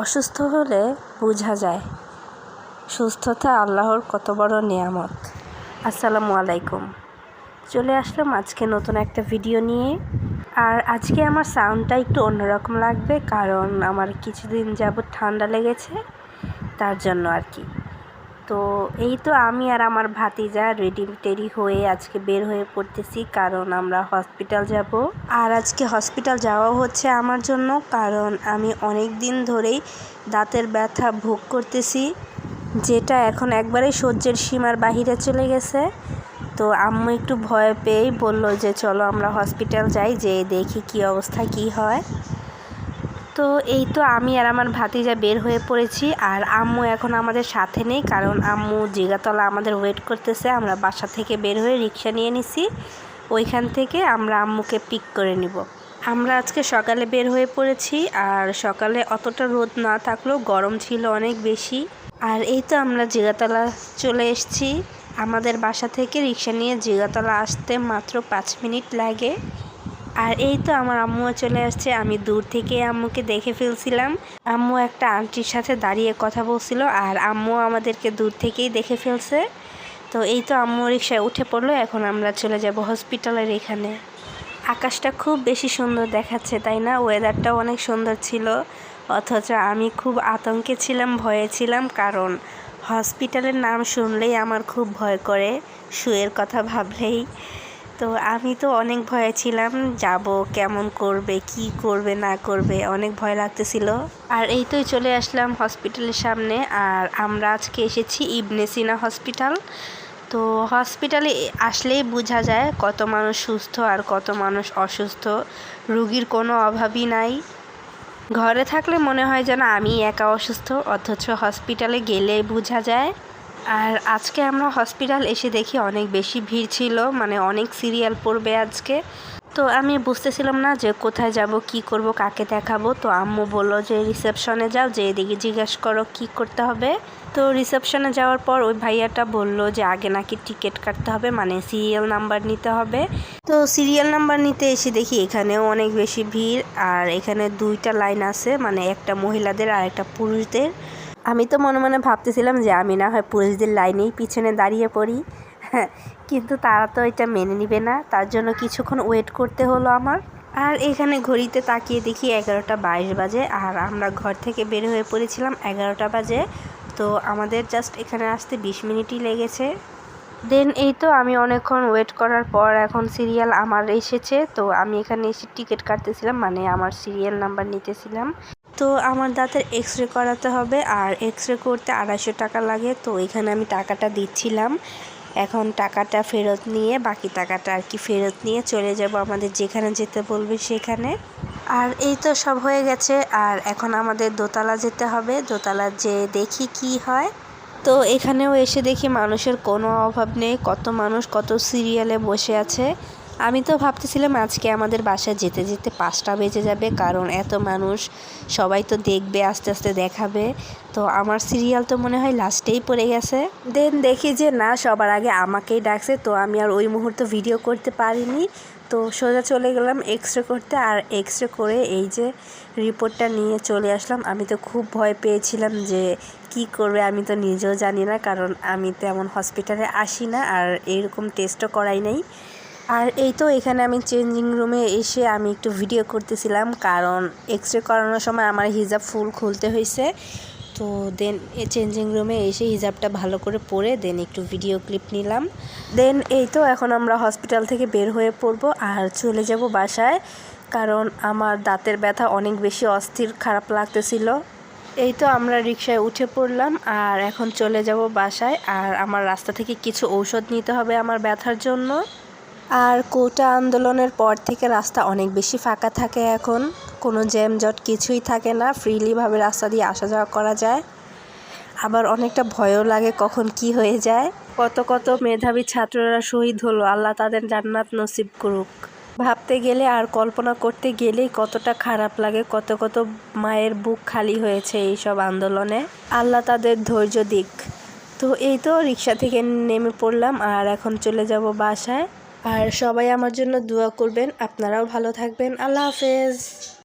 অসুস্থ হলে বোঝা যায়। সুস্থতা আল্লাহর কত বড় নিয়ামত। আসসালামু আলাইকুম। চলে আসলাম আজকে নতুন একটা ভিডিও নিয়ে। আর আজকে আমার সাউন্ডটা একটু অন্যরকম লাগবে, কারণ আমার কিছুদিন যাবৎ ঠান্ডা লেগেছে, তার জন্য আর কি। তো এই তো আমি আর আমার ভাতিজা রেডি টেডি হয়ে আজকে বের হয়ে পড়তেছি, কারণ আমরা হসপিটাল যাব। আর আজকে হসপিটাল যাওয়া হচ্ছে আমার জন্য, কারণ আমি অনেক দিন ধরেই দাঁতের ব্যথা ভোগ করতেছি, যেটা এখন একবারেই সহ্যের সীমার বাহিরে চলে গেছে। তো আম্মু একটু ভয় পেয়েই বলল যে, চলো আমরা হসপিটাল যাই যে দেখি কি অবস্থা, কি হয়। তো এই তো আমি আর আমার ভাতিজা বের হয়ে পড়েছি আর আম্মু এখন আমাদের সাথে নেই কারণ আম্মু জিগাতলা আমাদের ওয়েট করতেছে, আমরা বাসা থেকে বের হয়ে রিক্সা নিয়ে নিছি, ওইখান থেকে আমরা আম্মুকে পিক করে নিব। আমরা আজকে সকালে বের হয়ে পড়েছি আর সকালে অতটা রোদ না থাকলেও গরম ছিল অনেক বেশি। আর এই তো আমরা জিগাতলা চলে এসেছি, আমাদের বাসা থেকে রিক্সা নিয়ে জিগাতলা আসতে মাত্র পাঁচ মিনিট লাগে। আর এই তো আমার আম্মুও চলে আসছে। আমি দূর থেকে আম্মুকে দেখে ফেলছিলাম। আম্মু একটা আন্টির সাথে দাঁড়িয়ে কথা বলছিল আর আম্মু আমাদেরকে দূর থেকেই দেখে ফেলছে। তো এই তো আম্মু রিক্সায় উঠে পড়ল, এখন আমরা চলে যাব হসপিটালের এখানে। আকাশটা খুব বেশি সুন্দর দেখাচ্ছে, তাই না? ওয়েদারটাও অনেক সুন্দর ছিল। অথচ আমি খুব আতঙ্কে ছিলাম, ভয়ে ছিলাম, কারণ হসপিটালের নাম শুনলেই আমার খুব ভয় করে, শুয়ের কথা ভাবলেই। তো আমি তো অনেক ভয়ে ছিলাম, যাব কেমন করবে, কি করবে, না করবে, অনেক ভয় লাগতেছিল। আর এই তোই চলে আসলাম হসপিটালের সামনে, আর আমরা আজকে এসেছি ইবনে সিনা হসপিটাল। তো হসপিটালে আসলেই বোঝা যায় কত মানুষ সুস্থ আর কত মানুষ অসুস্থ, রুগীর কোনো অভাবই নাই। ঘরে থাকলে মনে হয় যেন আমি একা অসুস্থ, অথচ হসপিটালে গেলে বোঝা যায়। আর আজকে আমরা হসপিটাল এসে দেখি অনেক বেশি ভিড় ছিল মানে অনেক সিরিয়াল পড়বে আজকে। তো আমি বুঝতেছিলাম না যে কোথায় যাব, কি করব, কাকে দেখাবো। তো আম্মু বলল যে, রিসেপশনে যাও, যে এদিকে জিজ্ঞেস করো কি করতে হবে। তো রিসেপশনে যাওয়ার পর ওই ভাইয়াটা বলল যে, আগে নাকি টিকিট কাটতে হবে মানে সিরিয়াল নাম্বার নিতে হবে। তো সিরিয়াল নাম্বার নিতে এসে দেখি এখানেও অনেক বেশি ভিড়, আর এখানে দুইটা লাইন আছে মানে একটা মহিলাদের আর একটা পুরুষদের। আমি তো মনে মনে ভাবতেছিলাম যে আমি না হয় পুলিশদের লাইনেই পিছনে দাঁড়িয়ে পড়ি। হ্যাঁ কিন্তু তারা তো এটা মেনে নিবে না। তার জন্য কিছুক্ষণ ওয়েট করতে হলো আমার। আর এখানে ঘড়িতে তাকিয়ে দেখি এগারোটা বাইশ বাজে আর আমরা ঘর থেকে বের হয়ে পড়েছিলাম এগারোটা বাজে। তো আমাদের জাস্ট এখানে আসতে বিশ মিনিটই লেগেছে। দেন এই তো আমি অনেকক্ষণ ওয়েট করার পর এখন সিরিয়াল আমার এসেছে। তো আমি এখানে এসে টিকিট কাটতেছিলাম মানে আমার সিরিয়াল নাম্বার নিতেছিলাম। তো আমার দাঁতের এক্স রে করাতে হবে আর এক্স রে করতে আড়াইশো টাকা লাগে। তো এখানে আমি টাকাটা দিচ্ছিলাম। এখন টাকাটা ফেরত নিয়ে, বাকি টাকাটা আর কি ফেরত নিয়ে চলে যাব আমাদের যেখানে যেতে বলবে সেখানে। আর এই তো সব হয়ে গেছে। আর এখন আমাদের দোতলা যেতে হবে। দোতলা যে দেখি কি হয়। তো এখানেও এসে দেখি মানুষের কোনো অভাব নেই। কত মানুষ কত সিরিয়ালে বসে আছে। আমি তো ভাবতেছিলাম আজকে আমাদের বাসায় যেতে যেতে পাঁচটা বেজে যাবে, কারণ এত মানুষ, সবাই তো দেখবে, আস্তে আস্তে দেখাবে। তো আমার সিরিয়াল তো মনে হয় লাস্টেই পড়ে গেছে। দেন দেখি যে না, সবার আগে আমাকেই ডাকছে, তো আমি আর ওই মুহূর্তে ভিডিও করতে পারিনি। তো সোজা চলে গেলাম এক্স রে করতে, আর এক্স রে করে এই যে রিপোর্টটা নিয়ে চলে আসলাম। আমি তো খুব ভয় পেয়েছিলাম যে কি করবে, আমি তো নিজেও জানি না, কারণ আমি তেমন হসপিটালে আসি না, আর এরকম টেস্টও করাই নাই। আর এই তো এখানে আমি চেঞ্জিং রুমে এসে আমি একটু ভিডিও করতেছিলাম, কারণ এক্স রে করানোর সময় আমার হিজাব ফুল খুলতে হয়েছে। তো দেন চেঞ্জিং রুমে এসে হিজাবটা ভালো করে পরে দেন একটু ভিডিও ক্লিপ নিলাম। দেন এই তো এখন আমরা হসপিটাল থেকে বের হয়ে পড়ব আর চলে যাব বাসায়, কারণ আমার দাঁতের ব্যথা অনেক বেশি অস্থির, খারাপ লাগতেছিল। এই তো আমরা রিক্সায় উঠে পড়লাম আর এখন চলে যাব বাসায় আর আমার রাস্তা থেকে কিছু ঔষধ নিতে হবে আমার ব্যথার জন্য। আর কোটা আন্দোলনের পর থেকে রাস্তা অনেক বেশি ফাঁকা থাকে এখন। কোনো জ্যামজট কিছুই থাকে না, ফ্রিলিভাবে রাস্তা দিয়ে আসা যাওয়া করা যায়। আবার অনেকটা ভয়ও লাগে কখন কি হয়ে যায়। কত কত মেধাবী ছাত্ররা শহীদ হলো, আল্লাহ তাদের জান্নাত নসিব করুক। ভাবতে গেলে আর কল্পনা করতে গেলেই কতটা খারাপ লাগে, কত কত মায়ের বুক খালি হয়েছে এইসব আন্দোলনে। আল্লাহ তাদের ধৈর্য দিক। তো এই তো রিক্সা থেকে নেমে পড়লাম, আর এখন চলে যাব বাসায়। আর সবাই আমার জন্য দোয়া করবেন। আপনারাও ভালো থাকবেন। আল্লাহ হাফেজ।